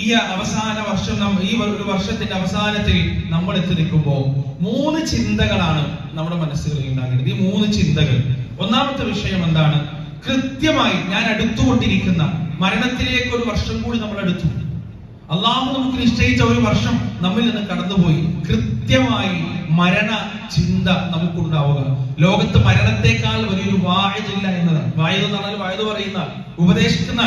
ഈ അവസാന വർഷം ഈ ഒരു വർഷത്തിന്റെ അവസാനത്തിൽ നമ്മൾ എത്തി നിൽക്കുമ്പോൾ മൂന്ന് ചിന്തകളാണ് നമ്മുടെ മനസ്സുകളിൽ ഉണ്ടാകേണ്ടത് ഈ മൂന്ന് ചിന്തകൾ. ഒന്നാമത്തെ വിഷയം എന്താണ്? കൃത്യമായി ഞാൻ അടുത്തുകൊണ്ടിരിക്കുന്ന മരണത്തിലേക്ക് ഒരു വർഷം കൂടി നമ്മൾ അടുത്തു അള്ളാഹു നമുക്ക് നിശ്ചയിച്ച ഒരു വർഷം നമ്മിൽ നിന്ന് കടന്നുപോയി. കൃത്യമായി മരണ ചിന്ത നമുക്കുണ്ടാവുക. ലോകത്ത് മരണത്തെക്കാൾ വലിയൊരു വായുതില്ല എന്നതാണ്. വായു എന്ന് പറഞ്ഞാൽ വായു പറയുന്ന ഉപദേശിക്കുന്ന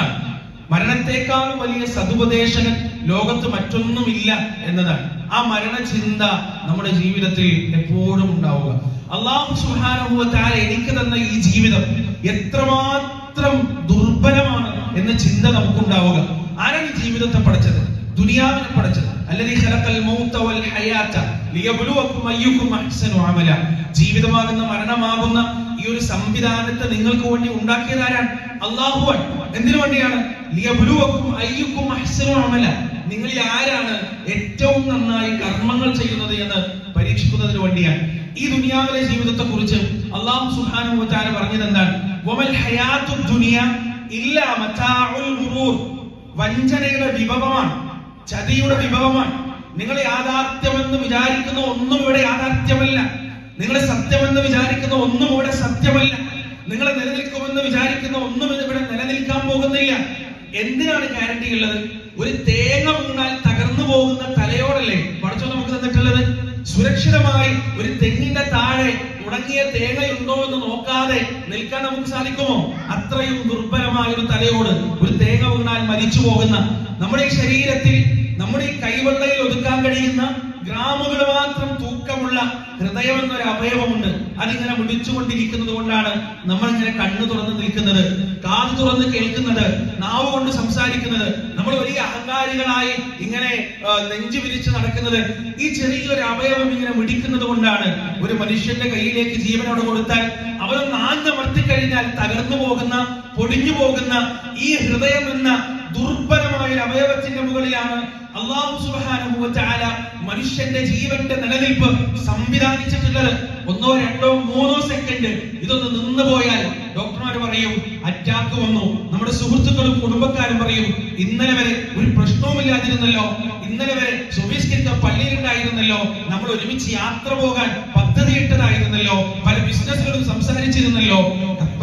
മരണത്തെക്കാൾ വലിയ സതുപദേശകൻ ലോകത്ത് മറ്റൊന്നുമില്ല എന്നതാണ്. ആ മരണചിന്ത നമ്മുടെ ജീവിതത്തിൽ എപ്പോഴും ഉണ്ടാവുക. അള്ളാഹു സുഹാനുഭവത്താൽ എനിക്ക് തന്ന ഈ ജീവിതം എത്രമാത്രം ദുർബലമാണ് എന്ന ചിന്ത നമുക്കുണ്ടാവുക. ആരാണ് ഈ ജീവിതത്തെ പഠിച്ചത്? ദുനിയാവിനെ പഠിച്ചത്. ജീവിതമാകുന്ന മരണമാകുന്ന ഈ ഒരു സംവിധാനത്തെ നിങ്ങൾക്ക് വേണ്ടി ഉണ്ടാക്കിയത് ആരാണ് അള്ളാഹു എന്തിനു വേണ്ടിയാണ്? നിങ്ങൾ ആരാണ് ഏറ്റവും നന്നായി കർമ്മങ്ങൾ ചെയ്യുന്നത് എന്ന് പരീക്ഷിക്കുന്നതിന് വേണ്ടിയാണ്. ഈ ദുനിയാവിലെ ജീവിതത്തെ കുറിച്ച് അള്ളാഹു തആല പറഞ്ഞത് എന്താണ് വഞ്ചനയുടെ വിഭവമാണ്. ചതിയുടെ വിഭവമാണ്. നിങ്ങൾ യാഥാർത്ഥ്യമെന്ന് വിചാരിക്കുന്ന ഒന്നും ഇവിടെ യാഥാർത്ഥ്യമല്ല. നിങ്ങൾ സത്യമെന്ന് വിചാരിക്കുന്ന ഒന്നും ഇവിടെ സത്യമല്ല. നിങ്ങളെ നിലനിൽക്കുമെന്ന് വിചാരിക്കുന്ന ഒന്നും ഇവിടെ നിലനിൽക്കാൻ പോകുന്നില്ല. എന്തിനാണ് ഗ്യാരണ്ടി ഉള്ളത്? ഒരു തേങ്ങ വീണാൽ തകർന്നു പോകുന്ന തലയോടല്ലേ? പടച്ചോ നമുക്ക് തന്നിട്ടുള്ളത്? സുരക്ഷിതമായി ഒരു തെങ്ങിന്റെ താഴെ ഉണങ്ങിയ തേങ്ങയുണ്ടോ എന്ന് നോക്കാതെ നിൽക്കാൻ നമുക്ക് സാധിക്കുമോ? അത്രയും ദുർബലമായ ഒരു തലയോട് ഒരു തേങ്ങ വീണാൽ മരിച്ചു പോകുന്ന നമ്മുടെ ഈ ശരീരത്തിൽ നമ്മുടെ ഈ കൈവെള്ളയിൽ ഒതുക്കാൻ കഴിയുന്ന ഗ്രാമുകൾ മാത്രം തൂക്കമുള്ള ഹൃദയം എന്നൊരു അവയവമുണ്ട്. അതിങ്ങനെ മുടിച്ചുകൊണ്ടിരിക്കുന്നത് കൊണ്ടാണ് നമ്മൾ ഇങ്ങനെ കണ്ണു തുറന്ന് നിൽക്കുന്നത് കാത് തുറന്ന് കേൾക്കുന്നത് നാവ് കൊണ്ട് സംസാരിക്കുന്നത്. നമ്മൾ വലിയ അഹങ്കാരികളായി ഇങ്ങനെ നെഞ്ചു വിരിച്ച് നടക്കുന്നത്. ഈ ചെറിയൊരു അവയവം ഇങ്ങനെ മിടിക്കുന്നത് കൊണ്ടാണ് ഒരു മനുഷ്യന്റെ കയ്യിലേക്ക് ജീവനോട് കൊടുത്താൽ അവനൊന്ന് ആഞ്ഞമർത്തി കഴിഞ്ഞാൽ തകർന്നു പോകുന്ന പൊടിഞ്ഞു പോകുന്ന ഈ ഹൃദയം എന്ന ദുർബലമായ ഒരു അവയവത്തിന്റെ മുകളിലാണ്. അള്ളാഹു തആല മനുഷ്യന്റെ ജീവന്റെ നിലനിൽപ്പ് സംവിധാനിച്ചിട്ടുള്ളത്. ഒന്നോ രണ്ടോ മൂന്നോ സെക്കൻഡ് ഇതൊന്ന് നിന്ന് പോയാൽ ഡോക്ടർമാർ പറയും അറ്റാക്ക് വന്നു. നമ്മുടെ സുഹൃത്തുക്കളും കുടുംബക്കാരും പറയും ഇന്നലെ വരെ ഒരു പ്രശ്നവുമില്ലാതിരുന്നല്ലോ. ഇന്നലെ വരെ സുബീസ്കരിക്ക പള്ളിയിലുണ്ടായിരുന്നല്ലോ. നമ്മൾ ഒരുമിച്ച് യാത്ര പോകാൻ പദ്ധതിയിട്ടതായിരുന്നല്ലോ. പല ബിസിനസ്സുകളും സംസാരിച്ചിരുന്നല്ലോ.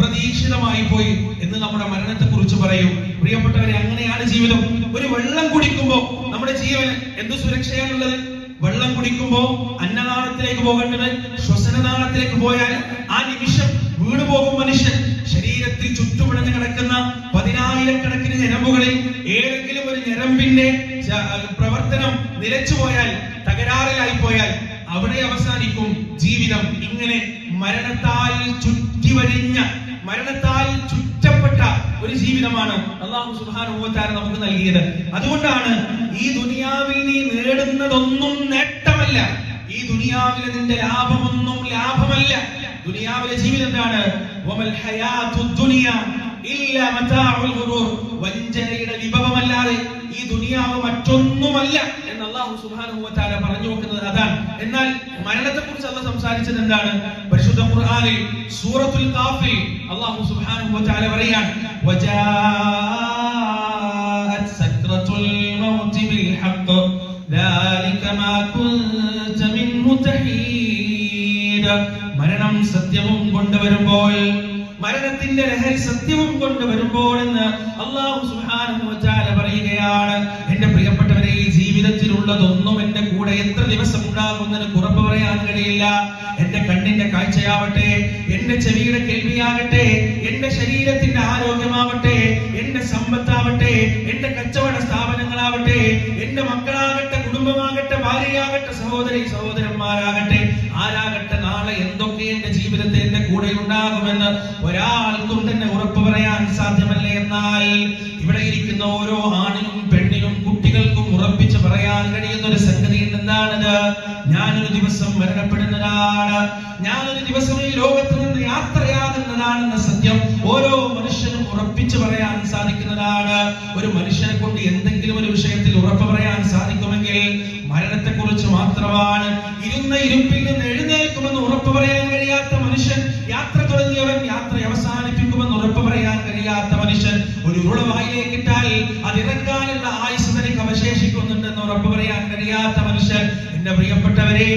അപ്രതീക്ഷിതമായി പോയി എന്ന് നമ്മുടെ മരണത്തെ കുറിച്ച് പറയും. പ്രിയപ്പെട്ടവരെ അങ്ങനെയാണ് ജീവിതം. ഒരു വെള്ളം കുടിക്കുമ്പോ നമ്മുടെ ജീവന് എന്ത് സുരക്ഷയാണുള്ളത്? വെള്ളം കുടിക്കുമ്പോ അന്നനാളത്തിലേക്ക് പോകേണ്ടത് ശ്വസനനാളത്തിലേക്ക് പോയാൽ ആ നിമിഷം വീട് പോകും മനുഷ്യൻ. ശരീരത്തിൽ ചുറ്റുപിടഞ്ഞു കിടക്കുന്ന പതിനായിരക്കണക്കിന് ഞരമ്പുകളിൽ ഏതെങ്കിലും ഒരു ഞരമ്പിന്റെ പ്രവർത്തനം നിലച്ചു പോയാൽ തകരാറിലായി പോയാൽ അവിടെ അവസാനിക്കും ജീവിതം. ഇങ്ങനെ മരണത്താൽ ചുറ്റിവരിഞ്ഞ മരണത്താൽ ചുറ്റപ്പെട്ട ഒരു ജീവിതമാണ് അള്ളാഹു തആല നമുക്ക് നൽകിയത്. അതുകൊണ്ടാണ് ഈ ദുനിയാവിൽ നീ നേടുന്നതൊന്നും നേട്ടമല്ല. ഈ ദുനിയാവിലെ നിന്റെ ലാഭമൊന്നും ലാഭമല്ല. ദുനിയാവിലെ ജീവിതം എന്താണ്? വഞ്ചനയുടെ വിഭവമല്ലാതെ ഈ ദുനിയാവ് മറ്റൊന്നുമല്ല എന്ന് അള്ളാഹു സുബാനുഭവത്താല പറഞ്ഞു വെക്കുന്നത് അതാണ്. എന്നാൽ മരണത്തെ കുറിച്ച് അല്ല സംസാരിച്ചത് എന്താണ്? പരിശുദ്ധ ഖുർആനിൽ സൂറത്തുൽ കാഫിൽ അള്ളാഹു സുബാനുഭവത്താല പറയാണ് മരണം സത്യവും കൊണ്ടുവരുമ്പോൾ മരണത്തിന്റെ ലഹരി സത്യവും കൊണ്ടുവരുമ്പോൾ എന്ന് അള്ളാഹു തആല പറയുകയാണ്. എന്റെ പ്രിയപ്പെട്ടവരെ ഈ ജീവിതത്തിലുള്ളതൊന്നും എന്റെ കൂടെ എത്ര ദിവസം ഉണ്ടാകുമെന്ന് കുറപ്പ് പറയാൻ കഴിയില്ല. എന്റെ കണ്ണിന്റെ കാഴ്ചയാവട്ടെ എന്റെ ചെവിയുടെ കേൾവിയാകട്ടെ എന്റെ ശരീരത്തിന്റെ ആരോഗ്യമാവട്ടെ എന്റെ സമ്പത്താവട്ടെ എന്റെ കച്ചവട സ്ഥാപനങ്ങളാവട്ടെ എന്റെ മക്കളാകട്ടെ കുടുംബമാകട്ടെ ഭാര്യയാകട്ടെ സഹോദരി സഹോദരന്മാരാകട്ടെ ആരാകട്ടെ എന്തൊക്കെ എന്റെ ജീവിതത്തിൽ എന്റെ കൂടെ ഉണ്ടാകുമെന്ന് ഒരാൾക്കും തന്നെ ഉറപ്പ് പറയാൻ സാധ്യമല്ല എന്നാൽ ഇവിടെ ഇരിക്കുന്ന ഓരോ ആണിനും പെണ്ണിനും കുട്ടികൾക്കും ഉറപ്പിച്ച് പറയാൻ കഴിയുന്ന ഒരു സംഗതി എന്താണത് ഞാനൊരു ദിവസം മരണപ്പെടുന്നതാണ്. ഞാനൊരു ദിവസം ഈ ലോകത്ത് നിന്ന് യാത്രയാകുന്നതാണെന്ന സത്യം. എന്റെ പ്രിയപ്പെട്ടവരെ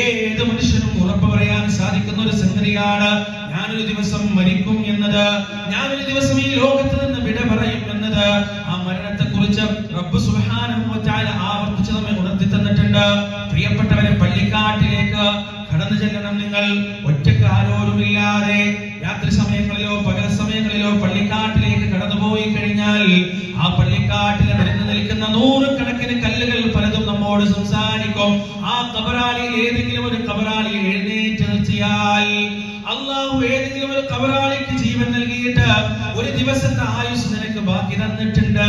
ഏത് മനുഷ്യനും ഉറപ്പ് പറയാൻ സാധിക്കുന്ന ഒരു സംഗതിയാണ് ഞാനൊരു ദിവസം മരിക്കും എന്നത്. ഞാനൊരു ദിവസം ഈ ലോകത്ത് നിന്ന് വിട പറയും എന്നത്. ആ മരണത്തെ കുറിച്ച് റബ്ബ് സുഹാനം ആവർത്തിച്ച് നമ്മെ ഉണർത്തി തന്നിട്ടുണ്ട്. പ്രിയപ്പെട്ടവരെ പള്ളിക്കാട്ടിലേക്ക് കടന്നു ചെല്ലണം നിങ്ങൾ. ഒറ്റയ്ക്ക് ആരോരുമില്ലാതെ രാത്രി സമയങ്ങളിലോ പകൽ സമയങ്ങളിലോ പള്ളിക്കാട്ടിലേക്ക് കടന്നുപോയി കഴിഞ്ഞാൽ ആ പള്ളിക്കാട്ടിൽ നിരന്നു നിൽക്കുന്ന നൂറുകണക്കിന് കല്ലുകൾ പലതും നമ്മോട് സംസാരിക്കും. ആ കബറാളിയിൽ ഏതെങ്കിലും ഒരു കബറാളി എഴുന്നേറ്റ് നിർത്തിയാൽ അള്ളാഹു ഏതെങ്കിലും ഒരു കബറാളിക്ക് ജീവൻ നൽകിയിട്ട് ഒരു ദിവസത്തെ ആയുസ് നിനക്ക് ബാക്കി തന്നിട്ടുണ്ട്.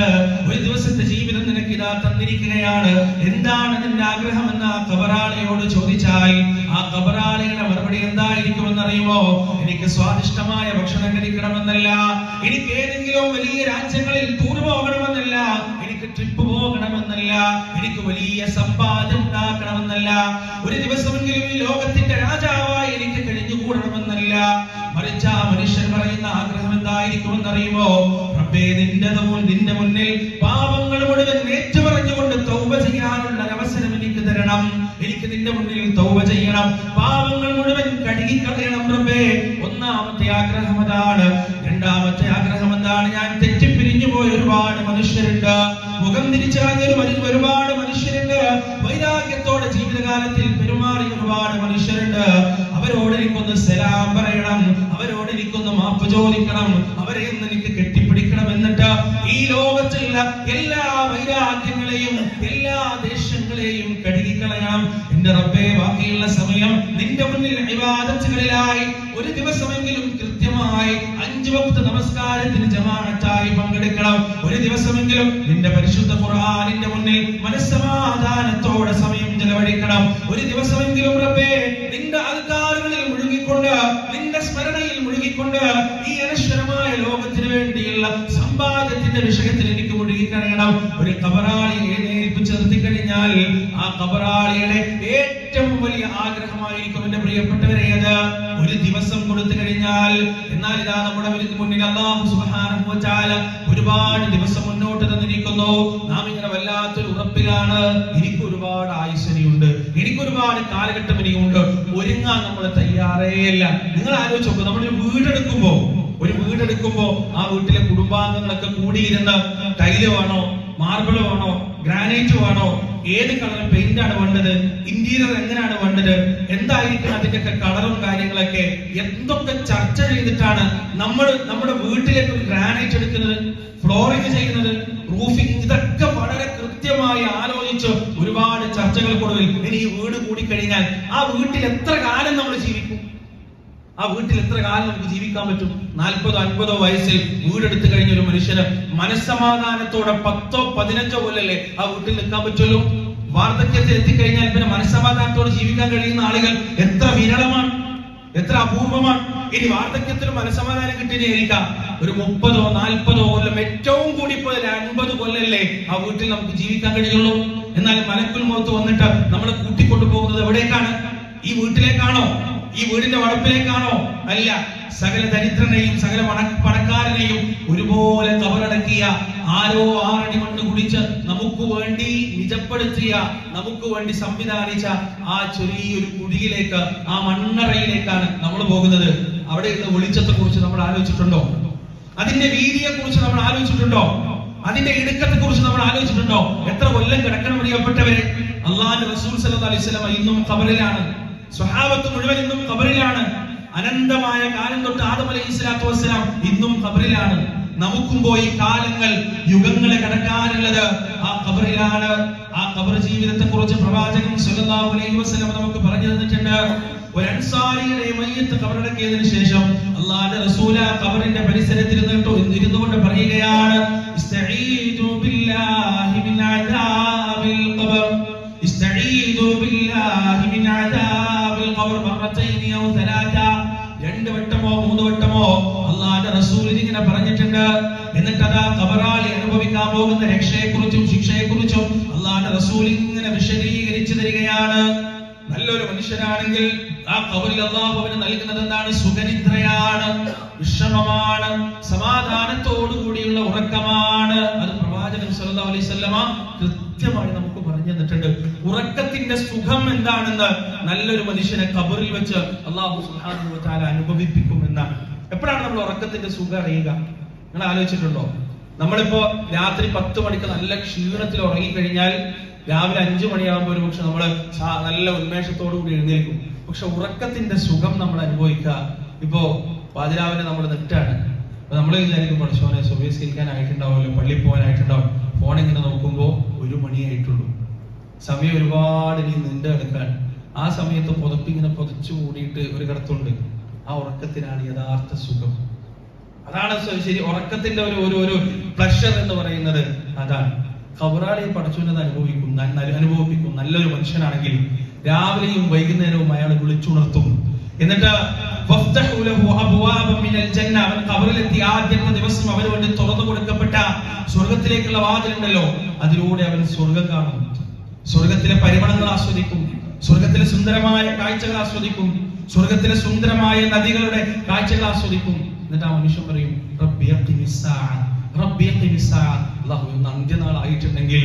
ഒരു ദിവസത്തെ ജീവിതം നിനക്ക് ഇതാ തന്നിരിക്കുകയാണ്. എന്താണ് നിന്റെ ആഗ്രഹം എന്ന് ആ കബറാളിയോട് ചോദിച്ചാൽ ആ കബറാളിയുടെ മറുപടി എന്തായിരിക്കുമെന്ന് അറിയുമോ എനിക്ക് സ്വാദിഷ്ടമായ ഭക്ഷണം കഴിക്കണമെന്നല്ല. എനിക്ക് ഏതെങ്കിലും വലിയ രാജ്യങ്ങളിൽ ടൂർ പോകണമെന്നല്ല. പോകണമെന്നല്ല എനിക്ക് വലിയ സമ്പാദ്യം ഉണ്ടാക്കണമെന്നല്ല ഒരു ദിവസമെങ്കിലും ഈ ലോകത്തിന്റെ രാജാവായി എനിക്ക് കഴിഞ്ഞുകൂടണമെന്നല്ല. മറിച്ച് ആ മനുഷ്യൻ പറയുന്ന ആഗ്രഹം എന്തായിരിക്കും എന്നറിയുമോ റബ്ബേ നിന്റെ നിന്റെ മുന്നിൽ പാപങ്ങൾ മുഴുവൻ ഏറ്റുപറഞ്ഞുകൊണ്ട് തൗവ ചെയ്യാനുള്ള അവസരം എനിക്ക് തരണം. എനിക്ക് നിന്റെ മുന്നിൽ തൗവ ചെയ്യണം. പാപങ്ങൾ മുഴുവൻ കഴുകിക്കളയണം റബ്ബേ. ഒന്നാമത്തെ ആഗ്രഹം അതാണ്. രണ്ടാമത്തെ ആഗ്രഹം എന്താണ്? ഞാൻ തെറ്റിപ്പിരിഞ്ഞു പോയ ഒരുപാട് മനുഷ്യരുണ്ട്. മുഖം തിരിച്ചു കളഞ്ഞൊരു ഒരുപാട് മനുഷ്യരുണ്ട്. വൈരാഗ്യത്തോടെ ജീവിതകാലത്തിൽ പെരുമാറിയ ഒരുപാട് മനുഷ്യരുണ്ട്. അവരോട് എനിക്കൊന്ന് സലാം പറയണം. അവരോട് എനിക്കൊന്ന് മാപ്പ് ചോദിക്കണം. അവരെ ഒന്ന് എനിക്ക് കെട്ടിപ്പിടിക്കണം എന്നിട്ട് ഈ ലോകത്തിലുള്ള എല്ലാ വൈരാഗ്യങ്ങളെയും എല്ലാ ദേശങ്ങളെയും കഴുകിക്കളയണം. എന്റെ റബ്ബേ ബാക്കിയുള്ള സമയം നിന്റെ മുന്നിൽ ഇബാദത്തുകളിലായി. ഒരു ദിവസമെങ്കിലും വക്ത നമസ്കാരത്തിന് ജമാഅത്തായി പങ്കെടുക്കണം. ഒരു ദിവസമെങ്കിലും നിന്റെ പരിശുദ്ധ ഖുർആനിന്റെ മുന്നിൽ മനസ്സമാധാനത്തോടെ സമയം ചെലവഴിക്കണം. ഒരു ദിവസമെങ്കിലും റബ്ബേ നിന്റെ അൽക്കാറുകളിൽ മുഴുകിക്കൊണ്ട് നിന്റെ സ്മരണയിൽ മുഴുകിക്കൊണ്ട് ഈ അനശ്വരമായ ലോകത്തിന് വേണ്ടിയുള്ള സമ്പാദ്യത്തിന്റെ വിഷയത്തിൽ എനിക്ക് മുഴുകിക്കഴിയണം ഒരു കബറാളി എഴുന്നേൽപ്പ് നിർത്തി കഴിഞ്ഞാൽ ആ കബറാളിയുടെ ഏറ്റവും വലിയ ആഗ്രഹമായിരിക്കും എന്റെ പ്രിയപ്പെട്ടവരെ അത്. ഒരു ദിവസം കൊടുത്തു കഴിഞ്ഞാൽ എന്നാൽ ഇതാ നമ്മുടെ മുന്നിൽ- അള്ളാഹു തആല ഒരുപാട് ദിവസം മുന്നോട്ട് തന്നിരിക്കുന്നു. നാം ഇങ്ങനെ വല്ലാത്തൊരു ഉറപ്പിലാണ്. എനിക്ക് ഒരുപാട് ആയുസനിയുണ്ട്. എനിക്ക് ഒരുപാട് കാലഘട്ടം ഇനിയുണ്ട്. ഒരുങ്ങാൻ നമ്മൾ തയ്യാറേയല്ല. നിങ്ങൾ ആലോചിച്ച് നോക്കുക നമ്മളൊരു വീടെടുക്കുമ്പോ ഒരു വീടെടുക്കുമ്പോ ആ വീട്ടിലെ കുടുംബാംഗങ്ങളൊക്കെ കൂടിയിരുന്ന് ടൈൽ വേണോ മാർബിൾ വേണോ ഗ്രാനൈറ്റ് വേണോ ഏത് കളർ പെയിന്റ് ആണ് വേണ്ടത് ഇന്റീരിയർ എങ്ങനെയാണ് വേണ്ടത് എന്തായിരിക്കും അതിന്റെയൊക്കെ കളറും കാര്യങ്ങളൊക്കെ എന്തൊക്കെ ചർച്ച ചെയ്തിട്ടാണ് നമ്മൾ നമ്മുടെ വീട്ടിലേക്ക് ഒരു ഗ്രാനൈറ്റ് എടുക്കുന്നത് ഫ്ലോറിംഗ് ചെയ്യുന്നത് റൂഫിംഗ് ഇതൊക്കെ വളരെ കൃത്യമായി ആലോചിച്ച് ഒരുപാട് ചർച്ചകൾ ചർച്ചകൾക്കൊടുവിൽ ഇനി ഈ വീട് കൂടി കഴിഞ്ഞാൽ ആ വീട്ടിൽ എത്ര കാലം നമ്മൾ ജീവിക്കും? ആ വീട്ടിൽ എത്ര കാലം നമുക്ക് ജീവിക്കാൻ പറ്റും? നാൽപ്പതോ അൻപതോ വയസ്സിൽ വീടെടുത്ത് കഴിഞ്ഞ ഒരു മനുഷ്യന് മനസ്സമാധാനത്തോടെ പത്തോ പതിനഞ്ചോ കൊല്ലല്ലേ ആ വീട്ടിൽ നിൽക്കാൻ പറ്റുമല്ലോ വാർദ്ധക്യത്തിൽ എത്തിക്കഴിഞ്ഞാൽ പിന്നെ മനസ്സമാധാനത്തോടെ ജീവിക്കാൻ കഴിയുന്ന ആളുകൾ എത്ര വിരളമാണ് എത്ര അപൂർവമാണ്. ഇനി വാർദ്ധക്യത്തിൽ മനസ്സമാധാനം കിട്ടിയിരിക്കാം ഒരു മുപ്പതോ നാൽപ്പതോ കൊല്ലം ഏറ്റവും കൂടി പോയാൽ അൻപത് കൊല്ലല്ലേ ആ വീട്ടിൽ നമുക്ക് ജീവിക്കാൻ കഴിയുള്ളൂ? എന്നാൽ മനക്കുൽ മുഖത്ത് വന്നിട്ട് നമ്മളെ കൂട്ടിക്കൊണ്ടു പോകുന്നത് എവിടേക്കാണ്? ഈ വീട്ടിലേക്കാണോ? ഈ വീടിന്റെ വളപ്പിലേക്കാണോ അല്ല സകല ദരിദ്രനെയും സകല പണ- പണക്കാരനെയും ഒരുപോലെ കബറടക്കിയ ആരോ ആറടി മണ്ണ് കുടിച്ച് നമുക്ക് വേണ്ടി നിജപ്പെടുത്തിയ നമുക്ക് വേണ്ടി സംവിധാനിച്ച ആ ചെറിയൊരു കുടിയിലേക്ക് ആ മണ്ണറയിലേക്കാണ് നമ്മൾ പോകുന്നത്. അവിടെയുള്ള വെളിച്ചത്തെ കുറിച്ച് നമ്മൾ ആലോചിച്ചിട്ടുണ്ടോ? അതിന്റെ വീതിയെ കുറിച്ച് നമ്മൾ ആലോചിച്ചിട്ടുണ്ടോ? അതിന്റെ ഇടുക്കത്തെ കുറിച്ച് നമ്മൾ ആലോചിച്ചിട്ടുണ്ടോ? എത്ര കൊല്ലം കിടക്കണം പ്രിയപ്പെട്ടവരെ അള്ളാഹിന്റെ റസൂൽ സല്ലല്ലാഹു അലൈഹി വസല്ലം ഇന്നും ഖബറിലാണ്. സ്വഹാബത്ത് മുഴുവൻ ഇന്നും ഖബറിലാണ്. അനന്തമായ കാലം തൊട്ട് ആദം അലൈഹി സ്വലാത്തു വസ്സലാം ഇന്നും ഖബറിലാണ്. നമുക്കും പോയി കാലങ്ങൾ യുഗങ്ങളെ കടക്കാനുള്ളത് ആ ഖബറിലാണ്. ആ ഖബർ ജീവിതത്തെ കുറിച്ച് പ്രവാചകൻ സല്ലല്ലാഹു അലൈഹി വസല്ലം നമുക്ക് പറഞ്ഞു തന്നിട്ടുണ്ട്. ഒരു അൻസാരിയുടെ മയ്യത്ത് ഖബറടക്കിയതിനു ശേഷം അള്ളാഹുവിന്റെ റസൂല ഖബറിന്റെ പരിസരത്തിൽ നിന്നിട്ട് മനുഷ്യനാണെങ്കിൽ ആ കബറിൽ അള്ളാഹു അവന് നൽകുന്നത് എന്താണ്? സുഖനിദ്രയാണ് വിശ്രമമാണ് സമാധാനത്തോടു കൂടിയുള്ള ഉറക്കമാണ്. അത് പ്രവാചകൻ സല്ലല്ലാഹു അലൈഹി വസല്ലമ കൃത്യമായി നമുക്ക് പറഞ്ഞു തന്നിട്ടുണ്ട്. ഉറക്കത്തിന്റെ സുഖം എന്താണെന്ന് നല്ലൊരു മനുഷ്യനെ കബറിൽ വെച്ച് അള്ളാഹു സുബ്ഹാനഹു വ തആല അനുഭവിപ്പിക്കും എന്നാണ് എപ്പോഴാണ് നമ്മൾ ഉറക്കത്തിന്റെ സുഖം അറിയുക? നിങ്ങൾ ആലോചിച്ചിട്ടുണ്ടോ? നമ്മളിപ്പോ രാത്രി പത്ത് മണിക്ക് നല്ല ക്ഷീണത്തിൽ ഉറങ്ങിക്കഴിഞ്ഞാൽ രാവിലെ അഞ്ചു മണിയാകുമ്പോൾ ഒരു പക്ഷെ നമ്മൾ നല്ല ഉന്മേഷത്തോടു കൂടി എഴുന്നേൽക്കും. പക്ഷെ ഉറക്കത്തിന്റെ സുഖം നമ്മൾ അനുഭവിക്കുക. ഇപ്പോ പാതിരാവിലെ നമ്മൾ നെറ്റാണ് അപ്പൊ നമ്മൾ വിചാരിക്കും പഠിച്ചോനെ സുബീസ്കരിക്കാനായിട്ടുണ്ടാവുമല്ലോ പള്ളി പോകാനായിട്ടുണ്ടാവും. ഫോൺ ഇങ്ങനെ നോക്കുമ്പോൾ ഒരു മണിയായിട്ടുള്ളൂ സമയം ഒരുപാട് ഇനി നിന്റെ എടുക്കാൻ ആ സമയത്ത് പുതപ്പിങ്ങനെ പുതച്ചു കൂടിയിട്ട് ഒരു കിടത്തുണ്ട് ആ ഉറക്കത്തിനാണ് യഥാർത്ഥ സുഖം. അതാണ് ശരി ഉറക്കത്തിന്റെ ഒരു ഒരു പ്ലഷർ എന്ന് പറയുന്നത്. അതാണ്. ഖബറാളിയെ പഠിച്ചുവിനത് അനുഭവിക്കും അനുഭവിപ്പിക്കും. നല്ലൊരു മനുഷ്യനാണെങ്കിൽ രാവിലെയും വൈകുന്നേരവും അയാൾ വിളിച്ചുണർത്തും. എന്നിട്ട് അവൻ കബറിലെത്തി. ആദ്യത്തെ ദിവസം അവന് വേണ്ടി തുറന്നു കൊടുക്കപ്പെട്ട സ്വർഗത്തിലേക്കുള്ള വാതിലുണ്ടല്ലോ. അതിലൂടെ അവൻ സ്വർഗം കാണും. സ്വർഗത്തിലെ പരിമണങ്ങൾ ആസ്വദിക്കും. സ്വർഗത്തിലെ സുന്ദരമായ കാഴ്ചകൾ ആസ്വദിക്കും. സ്വർഗത്തിലെ സുന്ദരമായ നദികളുടെ കാഴ്ചകൾ ആസ്വദിക്കും. എന്നിട്ട് ആ മനുഷ്യൻ പറയും "റബ്ബി അഖിമി സ്സാഅ, റബ്ബി അഖിമി സ്സാഅ." അല്ലാഹു ഇന്ന് അന്ത്യനാളായിട്ടുണ്ടെങ്കിൽ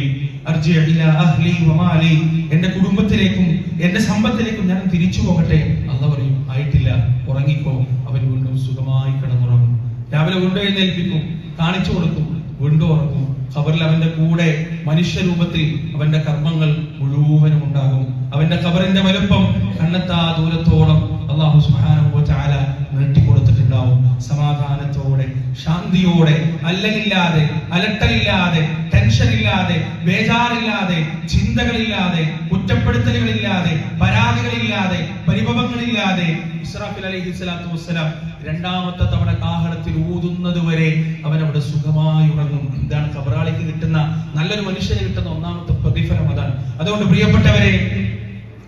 എന്റെ കുടുംബത്തിലേക്കും എന്റെ സമ്പത്തിലേക്കും ഞാൻ തിരിച്ചു പോകട്ടെ. അല്ല പറയും ആയിട്ടില്ല ഉറങ്ങിക്കോ. അവൻ വീണ്ടും സുഖമായി കിടന്നുറങ്ങും. രാവിലെ വീണ്ടും എഴുന്നേൽപ്പിക്കും കാണിച്ചു കൊടുക്കും വീണ്ടും ഉറങ്ങും ഖബറിൽ അവന്റെ കൂടെ മനുഷ്യരൂപത്തിൽ അവന്റെ കർമ്മങ്ങൾ മുഴുവനും ഉണ്ടാകും. അവന്റെ ഖബറിന്റെ വലുപ്പം കണ്ണെത്താ ദൂരത്തോളം അള്ളാഹു സുബ്ഹാനഹു ചാല നീട്ടിക്കൊടുത്തിട്ടുണ്ടാവും. സമാധാനത്തോടെ ശാന്തിയോടെ അല്ലലില്ലാതെ അലട്ടലില്ലാതെ ടെൻഷൻ ഇല്ലാതെ ബേജാറില്ലാതെ ചിന്തകളില്ലാതെ കുറ്റപ്പെടുത്തലുകളില്ലാതെ പരാതികളില്ലാതെ പരിഭവങ്ങളില്ലാതെ. ഇസ്രാഫിൽ അലൈഹി സ്വലാത്തു വസ്സലാം രണ്ടാമത്തെ തവണ കാഹളത്തിൽ ഊതുന്നത് വരെ അവൻ അവിടെ സുഖമായി ഉറങ്ങും. ഇതാണ് കബറാളിക്ക് കിട്ടുന്ന നല്ലൊരു മനുഷ്യന് കിട്ടുന്ന ഒന്നാമത്തെ പ്രതിഫലം അതാണ്. അതുകൊണ്ട് പ്രിയപ്പെട്ടവരെ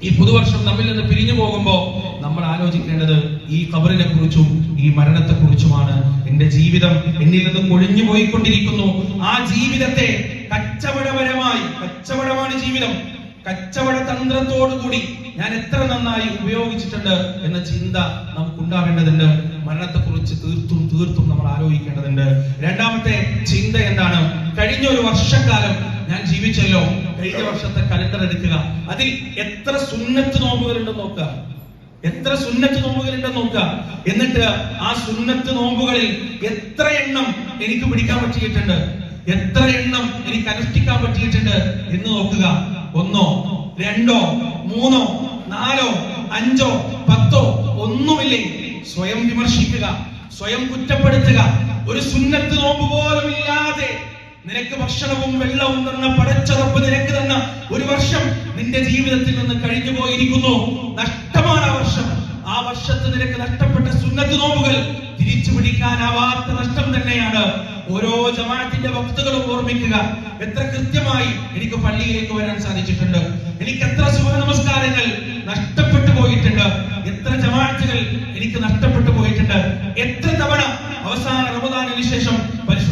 ഈ പുതുവർഷം നമ്മിൽ നിന്ന് പിരിഞ്ഞു പോകുമ്പോ നമ്മൾ ആലോചിക്കേണ്ടത് ഈ കബറിനെ കുറിച്ചും ഈ മരണത്തെ കുറിച്ചുമാണ് എന്റെ ജീവിതം എന്നിൽ നിന്ന് കൊഴിഞ്ഞു പോയിക്കൊണ്ടിരിക്കുന്നു. ആ ജീവിതത്തെ കച്ചവടപരമായി കച്ചവടമാണ് ജീവിതം. കച്ചവട തന്ത്രത്തോടുകൂടി ഞാൻ എത്ര നന്നായി ഉപയോഗിച്ചിട്ടുണ്ട് എന്ന ചിന്ത നമുക്കുണ്ടാവേണ്ടതുണ്ട്. മരണത്തെ കുറിച്ച് തീർത്തും തീർത്തും നമ്മൾ ആലോചിക്കേണ്ടതുണ്ട്. രണ്ടാമത്തെ ചിന്ത എന്താണ്? കഴിഞ്ഞ ഒരു വർഷക്കാലം ഞാൻ ജീവിച്ചല്ലോ. കഴിഞ്ഞ വർഷത്തെ കലണ്ടർ എടുക്കുക. അതിൽ എത്ര സുന്നത്ത് നോമ്പുകളുണ്ടെന്ന് നോക്കുക. എത്ര സുന്നത്ത് നോമ്പുകളുണ്ടെന്ന് നോക്കുക. എന്നിട്ട് ആ സുന്നത്ത് നോമ്പുകളിൽ എത്ര എണ്ണം എനിക്ക് പിടിക്കാൻ പറ്റിയിട്ടുണ്ട്? എത്ര എണ്ണം എനിക്ക് അനുഷ്ഠിക്കാൻ പറ്റിയിട്ടുണ്ട് എന്ന് നോക്കുക. ഒന്നോ രണ്ടോ മൂന്നോ നാലോ അഞ്ചോ പത്തോ ഒന്നുമില്ലേ? സ്വയം വിമർശിക്കുക. സ്വയം കുറ്റപ്പെടുത്തുക. ഒരു സുന്നത്ത് നോമ്പ് പോലും ഇല്ലാതെ നിനക്ക് ഭക്ഷണവും വെള്ളവും തന്ന പടച്ചറപ്പ് നിനക്ക് തന്ന ഒരു വർഷം നിന്റെ ജീവിതത്തിൽ നിന്ന് കഴിഞ്ഞു പോയിരിക്കുന്നു. നഷ്ടമാണ് ആ വർഷം. ആ വർഷത്ത് നിനക്ക് നഷ്ടപ്പെട്ട സുന്നത്ത് നോമ്പുകൾ തിരിച്ചു പിടിക്കാനാവാത്ത നഷ്ടം തന്നെയാണ്. ഓരോ ജമാഅത്തിന്റെ ഭക്തകളും ഓർമ്മിക്കുക. എത്ര കൃത്യമായി എനിക്ക് പള്ളിയിലേക്ക് വരാൻ സാധിച്ചിട്ടുണ്ട്. എനിക്ക് എത്ര സുഖ നമസ്കാരങ്ങൾ നഷ്ടപ്പെട്ടു പോയിട്ടുണ്ട്. എത്ര ജമാഅത്തുകൾ എനിക്ക് നഷ്ടപ്പെട്ടു പോയിട്ടുണ്ട്. എത്ര തവണ അവസാന റമദാനിന് ശേഷം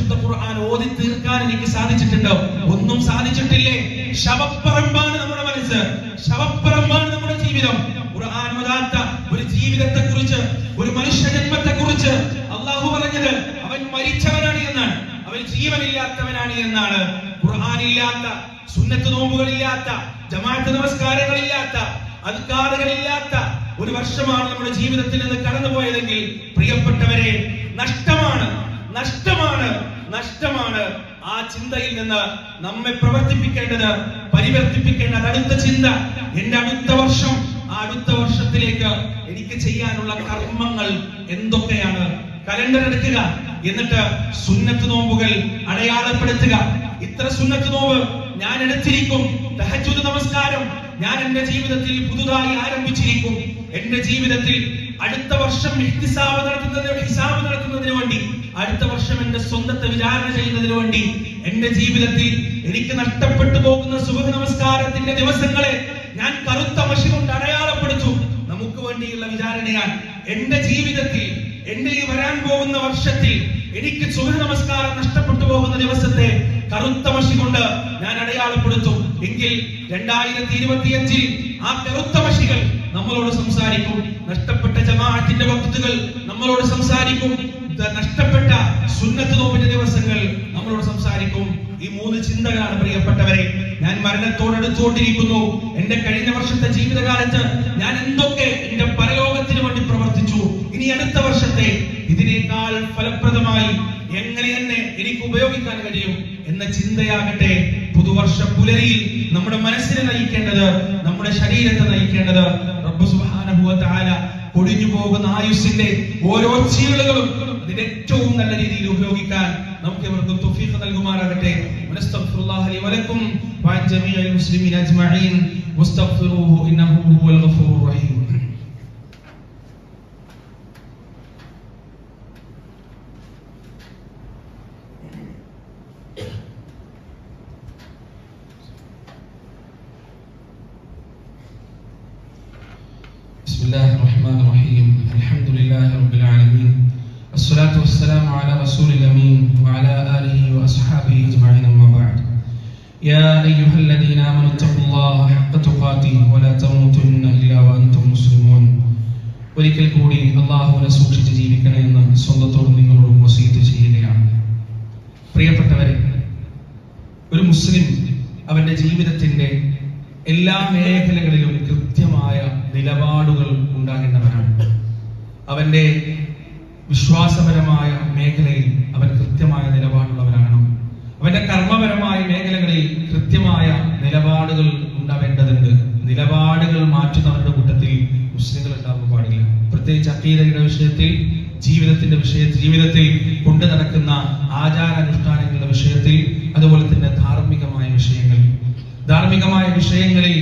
പരിശുദ്ധ ഖുർആൻ ഓതി തീർക്കാൻ എനിക്ക് സാധിച്ചിട്ടുണ്ട്? ഒന്നും സാധിച്ചിട്ടില്ലേ? ശവപ്പറമ്പാണ് നമ്മുടെ മനസ്സ്. ശവപ്പറമ്പാണ് നമ്മുടെ ജീവിതം. ഖുർആൻ ഓതാത്ത ഒരു ജീവിതത്തെ കുറിച്ച് ഒരു മനുഷ്യ ജന്മത്തെ കുറിച്ച് അള്ളാഹു പറഞ്ഞത് അവൻ മരിച്ചവനാണ് എന്നാണ്. അവൻ ജീവനില്ലാത്തവനാണ് എന്നാണ്. ഖുർആൻ ഇല്ലാത്ത സുന്നത്ത് നോമ്പുകളില്ലാത്ത ജമാഅത്ത് നമസ്കാരങ്ങളില്ലാത്ത അധികാറുകളില്ലാത്ത ഒരു വർഷമാണ് നമ്മുടെ ജീവിതത്തിൽ നിന്ന് കടന്നുപോയതെങ്കിൽ പ്രിയപ്പെട്ടവരെ നഷ്ടമാണ് നഷ്ടമാണ്. നഷ്ടമാണ് ആ ചിന്തയിൽ നിന്ന് നമ്മെ പ്രവർത്തിപ്പിക്കേണ്ടത് പരിവർത്തിപ്പിക്കേണ്ടത് അടുത്ത ചിന്ത. എന്റെ അടുത്ത വർഷം ആ അടുത്ത വർഷത്തിലേക്ക് എനിക്ക് ചെയ്യാനുള്ള കർമ്മങ്ങൾ എന്തൊക്കെയാണ്? കലണ്ടർ എടുക്കുക. എന്നിട്ട് സുന്നത്ത് നോമ്പുകൾ അടയാളപ്പെടുത്തുക. ഇത്ര സുന്നത്ത് നോമ്പ് ഞാൻ എടുത്തിരിക്കും. നമസ്കാരം ഞാൻ എന്റെ ജീവിതത്തിൽ പുതുതായി ആരംഭിച്ചിരിക്കും. എന്റെ ജീവിതത്തിൽ അടുത്ത വർഷം ഇഹ്തിസാബ് നടത്തുന്നതിന് ഹിസാബ് നടത്തുന്നതിന് വേണ്ടി അടുത്ത വർഷം എന്റെ സ്വന്തത്തെ വിചാരണ ചെയ്യുന്നതിന് വേണ്ടി എന്റെ ജീവിതത്തിൽ എനിക്ക് നഷ്ടപ്പെട്ടു പോകുന്ന സുഖ നമസ്കാരത്തിന്റെ ദിവസങ്ങളെ ഞാൻ കറുത്ത മഷി കൊണ്ട് അടയാളപ്പെടുത്തും. നമുക്ക് വേണ്ടിയുള്ള വിചാരണയാണ് എന്റെ ജീവിതത്തിൽ എന്റെ ഈ വരാൻ പോകുന്ന വർഷത്തിൽ എനിക്ക് സുഖ നമസ്കാരം നഷ്ടപ്പെട്ടു പോകുന്ന ദിവസത്തെ കറുത്ത മഷി കൊണ്ട് ഞാൻ അടയാളപ്പെടുത്തും. എങ്കിൽ രണ്ടായിരത്തി ഇരുപത്തിയഞ്ചിൽ ആ കറുത്ത മഷികൾ നമ്മളോട് സംസാരിക്കും. നഷ്ടപ്പെട്ട ജമാഅത്തിന്റെ വക്തുകൾ നമ്മളോട് സംസാരിക്കും. നഷ്ടപ്പെട്ട സുന്നത്ത് നോമ്പിന്റെ ദിവസങ്ങൾ നമ്മളോട് സംസാരിക്കും. ഈ മൂന്ന് ചിന്തകളാണ് പ്രിയപ്പെട്ടവരെ. ഞാൻ മരണത്തോട് അടുത്തുകൊണ്ടിരിക്കുന്നു എന്റെ കഴിഞ്ഞ വർഷത്തെ ജീവിതകാലത്ത് ഞാൻ എന്തൊക്കെ എന്റെ പരലോകത്തിന് വേണ്ടി പ്രവർത്തിച്ചു. ഇനി അടുത്ത വർഷത്തെ ഇതിനേക്കാൾ ഫലപ്രദമായി എങ്ങനെ എന്നെ എനിക്ക് ഉപയോഗിക്കാൻ കഴിയും എന്ന ചിന്തയാകട്ടെ. പുതുവർഷ പുലരിയിൽ നമ്മുടെ മനസ്സിനെ നയിക്കേണ്ടത് നമ്മുടെ ശരീരത്തെ നയിക്കേണ്ടത് റബ്ബു പൊടിഞ്ഞു പോകുന്ന ആയുസിന്റെ ഓരോ ചീളുകളും അതിന്റെ ഏറ്റവും നല്ല രീതിയിൽ ഉപയോഗിക്കാൻ നമുക്ക് ഇവർക്കും തുഫീഖ് നൽകുമാറാകട്ടെ. വനസ്തഗ്ഫിറുല്ലാഹ ലി വലക്കും. المسلمين ജമീഇൽ മുസ്ലിമീന അജ്മഈൻ. هو ഇന്നഹു ഹുവൽ الله الرحمن الرحيم الحمد لله رب العالمين الصلاة والسلام على رسول الأمين وعلى آله وأصحابه أجمعين أما بعد يا أيها الذين آمنوا اتقوا الله حق تقاته ولا تموتن إلا وأنتم مسلمون ഒരിക്കൽ കൂടി അള്ളാഹുവിനെ സൂക്ഷിച്ച് ജീവിക്കണേ എന്ന് സ്വന്തത്തോടും നിങ്ങളോടും വസീത്ത് ചെയ്യുകയാണ് പ്രിയപ്പെട്ടവരെ ഒരു മുസ്ലിം അവന്റെ ജീവിതത്തിന്റെ എല്ലാ മേഖലകളിലും അവന്റെ വിശ്വാസപരമായ മേഖലയിൽ അവൻ കൃത്യമായ നിലപാടുള്ളവരാകണം അവന്റെ കർമ്മപരമായ മേഖലകളിൽ കൃത്യമായ നിലപാടുകൾ ഉണ്ടാവേണ്ടതുണ്ട്. നിലപാടുകൾ മാറ്റുന്നവരുടെ കൂട്ടത്തിൽ മുസ്ലിങ്ങൾ ഉണ്ടാകാൻ പാടില്ല. പ്രത്യേകിച്ച് അക്കീതയുടെ വിഷയത്തിൽ ജീവിതത്തിന്റെ വിഷയത്തിൽ ജീവിതത്തിൽ കൊണ്ടു നടക്കുന്ന ആചാരാനുഷ്ഠാനങ്ങളുടെ വിഷയത്തിൽ അതുപോലെ തന്നെ ധാർമ്മികമായ വിഷയങ്ങളിൽ ധാർമ്മികമായ വിഷയങ്ങളിൽ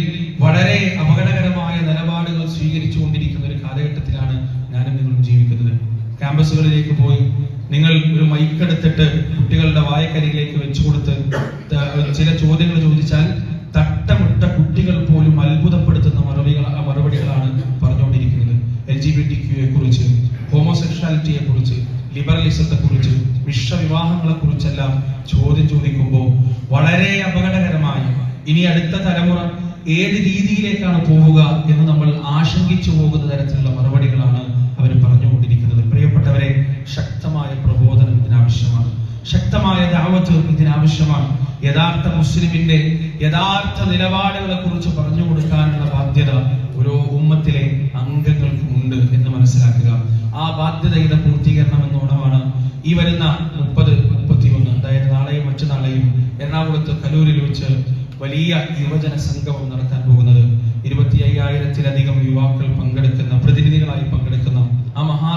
വളരെ അപകടകരമായ നിലപാടുകൾ സ്വീകരിച്ചു കൊണ്ടിരിക്കുന്ന ഒരു കാലഘട്ടത്തിലാണ് ഞാനും നിങ്ങളും ജീവിക്കുന്നത്. ക്യാമ്പസുകളിലേക്ക് പോയി നിങ്ങൾ ഒരു മൈക്ക് എടുത്തിട്ട് കുട്ടികളുടെ വായക്കരികിലേക്ക് വെച്ചു കൊടുത്ത് ചില ചോദ്യങ്ങൾ ചോദിച്ചാൽ തട്ടമിട്ട കുട്ടികൾ പോലും അത്ഭുതപ്പെടുത്തുന്ന മറുപടികൾ മറുപടികളാണ് പറഞ്ഞുകൊണ്ടിരിക്കുന്നത്. എൽ ജി ബി ടി ക്യൂയെ കുറിച്ച് ഹോമോസെക്ഷാലിറ്റിയെ കുറിച്ച് ലിബറലിസത്തെ കുറിച്ച് വിശ്വവിവാഹങ്ങളെ കുറിച്ചെല്ലാം ചോദ്യം ചോദിക്കുമ്പോൾ വളരെ അപകടകരമായി ഇനി അടുത്ത തലമുറ ഏത് രീതിയിലേക്കാണ് പോവുക എന്ന് നമ്മൾ ആശങ്കിച്ചു പോകുന്ന തരത്തിലുള്ള മറുപടികളാണ് അവർ പറഞ്ഞുകൊണ്ടിരിക്കുന്നത്. പ്രിയപ്പെട്ടവരെ ശക്തമായ പ്രബോധനം ഇതിനാവശ്യമാണ്. ശക്തമായ ദാവത്ത് ഇതിനാവശ്യമാണ്. യഥാർത്ഥ മുസ്ലിമിന്റെ യഥാർത്ഥ നിലപാടുകളെ കുറിച്ച് പറഞ്ഞു കൊടുക്കാനുള്ള ബാധ്യത ഓരോ ഉമ്മത്തിലെ അംഗങ്ങൾക്കും ഉണ്ട് എന്ന് മനസ്സിലാക്കുക. ആ ബാധ്യതയുടെ പൂർത്തീകരണം എന്നോണമാണ് ഈ വരുന്ന മുപ്പത് മുപ്പത്തിയൊന്ന് അതായത് നാളെയും മറ്റന്നാളെയും എറണാകുളത്ത് കലൂരിൽ വെച്ച് വലിയ യുവജന സംഗമം നടത്താൻ പോകുന്നത്. ഇരുപത്തി അയ്യായിരത്തിലധികം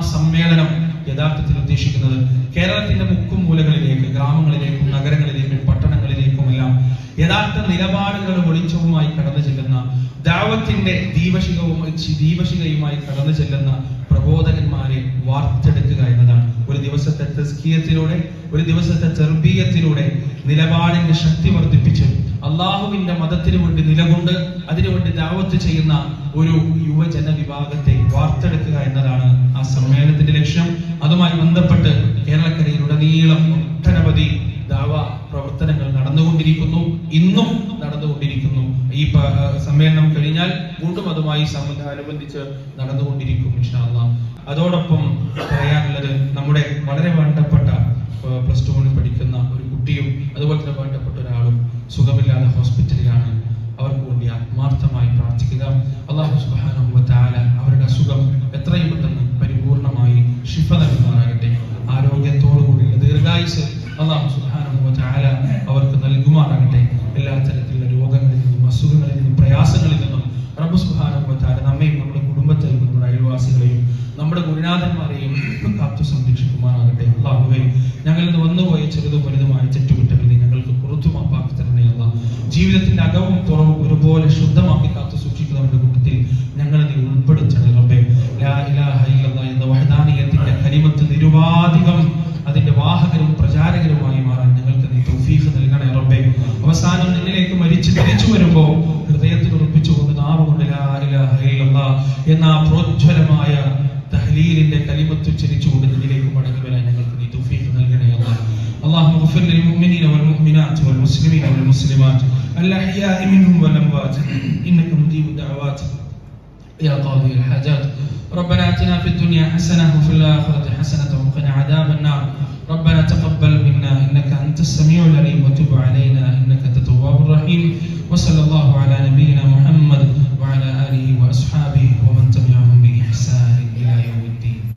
മഹാസമ്മേളനം യഥാർത്ഥത്തിൽ ഉദ്ദേശിക്കുന്നത് കേരളത്തിന്റെ മുക്കും മൂലകളിലേക്ക് ഗ്രാമങ്ങളിലേക്കും നഗരങ്ങളിലേക്കും പട്ടണങ്ങളിലേക്കുമെല്ലാം യഥാർത്ഥ നിലപാടുകളും ഒളിച്ചവുമായി കടന്നു ചെല്ലുന്ന ദാവത്തിന്റെ ദീപശികവും ദീപശികയുമായി കടന്നു ചെല്ലുന്ന പ്രബോധകന്മാരെ വാർത്തെടുക്കുക എന്നതാണ്. ഒരു ദിവസത്തെ തസ്കീയത്തിലൂടെ ഒരു ദിവസത്തെ ചെറുബീയത്തിലൂടെ നിലപാടിന്റെ ശക്തി വർദ്ധിപ്പിച്ച് അള്ളാഹുവിന്റെ മതത്തിന് വേണ്ടി നിലകൊണ്ട് അതിനുവേണ്ടി ദാവത്ത് ചെയ്യുന്ന ഒരു യുവജന വിഭാഗത്തെ വാർത്തെടുക്കുക എന്നതാണ് ആ സമ്മേളനത്തിന്റെ ലക്ഷ്യം. അതുമായി ബന്ധപ്പെട്ട് കേരളക്കരയിലുടനീളം ഒട്ടനവധി ദാവ പ്രവർത്തനങ്ങൾ നടന്നുകൊണ്ടിരിക്കുന്നു. ഇന്നും നടന്നുകൊണ്ടിരിക്കുന്നു. ഈ സമ്മേളനം കഴിഞ്ഞാൽ വീണ്ടും അതുമായി അനുബന്ധിച്ച് നടന്നുകൊണ്ടിരിക്കും ഇൻഷാ അല്ലാഹ്. അതോടൊപ്പം പറയാനുള്ളത് നമ്മുടെ വളരെ വേണ്ടപ്പെട്ട പ്ലസ് ടുവിൽ പഠിക്കുന്ന ഒരു കുട്ടിയും അതുപോലെ തന്നെ വേണ്ടപ്പെട്ട ഒരാളും സുഖമില്ലാതെ ഹോസ്പിറ്റലിലാണ് അവർക്ക് വേണ്ടി ആത്മാർത്ഥമായി പ്രാർത്ഥിക്കുക. അള്ളാഹു വ അവരുടെ അസുഖം എത്രയും പെട്ടെന്ന് പരിപൂർണമായി നൽകുമാറാകട്ടെ. ആരോഗ്യത്തോടു കൂടി ദീർഘായുസ് അള്ളാഹു സുബ്ഹാനഹു വ തആല അവർക്ക് നൽകുമാറാകട്ടെ എല്ലാ തരത്തിലുള്ള രോഗങ്ങളിൽ നിന്നും അസുഖങ്ങളിൽ നിന്നും പ്രയാസങ്ങളിൽ നിന്നും റബ്ബ് സുബ്ഹാനഹു വ തആല നമ്മയും നമ്മുടെ കുടുംബത്തെയും നമ്മുടെ അയൽവാസികളെയും നമ്മുടെ ഗുരുനാഥന്മാരെയും കാത്തു സംരക്ഷിക്കുമാറാകട്ടെ അള്ളാഹുവേ ഞങ്ങളിൽ നിന്ന് വന്നുപോയ ചെറുതും വലുതുമായ തെറ്റുകുറ്റങ്ങൾ നീ ഞങ്ങൾക്ക് പുറത്തു മാപ്പാക്കി തരണേ അല്ല ജീവിതത്തിന്റെ അകവും തുറവും ഒരുപോലെ ശുദ്ധമാക്കി കാത്തു സൂക്ഷിക്കുന്നവരുടെ കൂട്ടത്തിൽ ഞങ്ങളെ നീ ഉൾപ്പെടുത്തണേ റബ്ബേ ലാ ഇലാഹ ഇല്ലല്ലാഹ് എന്ന വഹദാനിയത്തിന്റെ കലിമത്ത് നിരുപാധികം അതിന്റെ വാഹകരും പ്രചാരകരുമായി മാറാൻ ഞങ്ങൾക്ക് നീ തൗഫീഖ് നൽകണേ റബ്ബേ അവസാനം നിന്നിലേക്ക് മരിച്ചു തിരിച്ചു വരുമ്പോ ഹൃദയത്തിൽ ഉറപ്പിച്ചുകൊണ്ട് നാമ കൊണ്ട് ലാ ഇലാഹ ഇല്ലല്ലാഹ് എന്ന ആ പ്രോജ്വലമായ തഹ്ലീലിന്റെ കലിമത്ത് ഉച്ചരിച്ചുകൊണ്ട് നിന്നിലേക്ക് മടങ്ങി വരാൻ ഞങ്ങൾക്ക് നീ തൗഫീഖ് നൽകണേ അല്ലാഹ് اللهم اغفر للمؤمنين والمؤمنات والمسلمين والمسلمات الأحياء منهم والأموات إنك مجيب الدعوات يا قاضي الحاجات. ربنا آتنا في الدنيا حسنة وفي الآخرة حسنة وقنا عذاب النار. ربنا تقبل منا إنك أنت السميع العليم وتب علينا إنك أنت التواب الرحيم. وصلى الله على نبينا محمد وعلى آله وأصحابه ومن تبعهم بإحسان إلى يوم الدين.